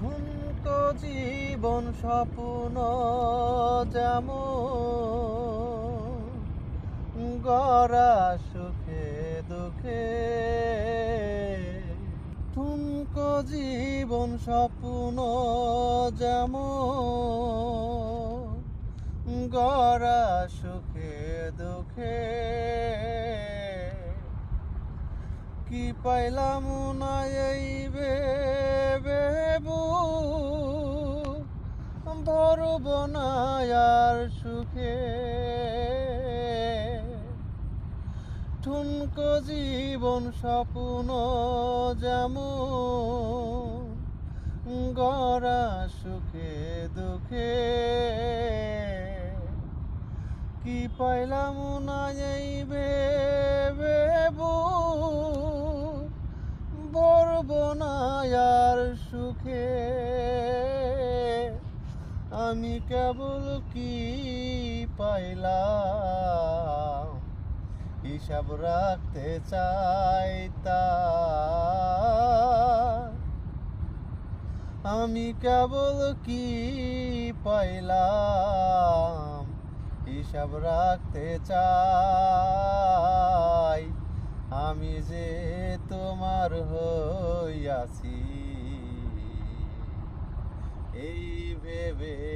ঠুনকো জীবন স্বপ্ন যেমন গড়া সুখে দুঃখে। ঠুনকো জীবন স্বপ্ন যেমন গড়া সুখে দুঃখে। কি পাইলাম না এই বেবু আর সুখে। ঠুনকো জীবন স্বপ্ন যেমন গড়া সুখে দুঃখে। কি পাইলাম না এই বেবু বরব সুখে। আমি কেবল কি পাইলাম? হিসাব রাখতে চাইতা আমি কেবল কি পাইলাম? হিসাব রাখতে চাই। আমি যে তোমার হইয়াছি, এই ভেবে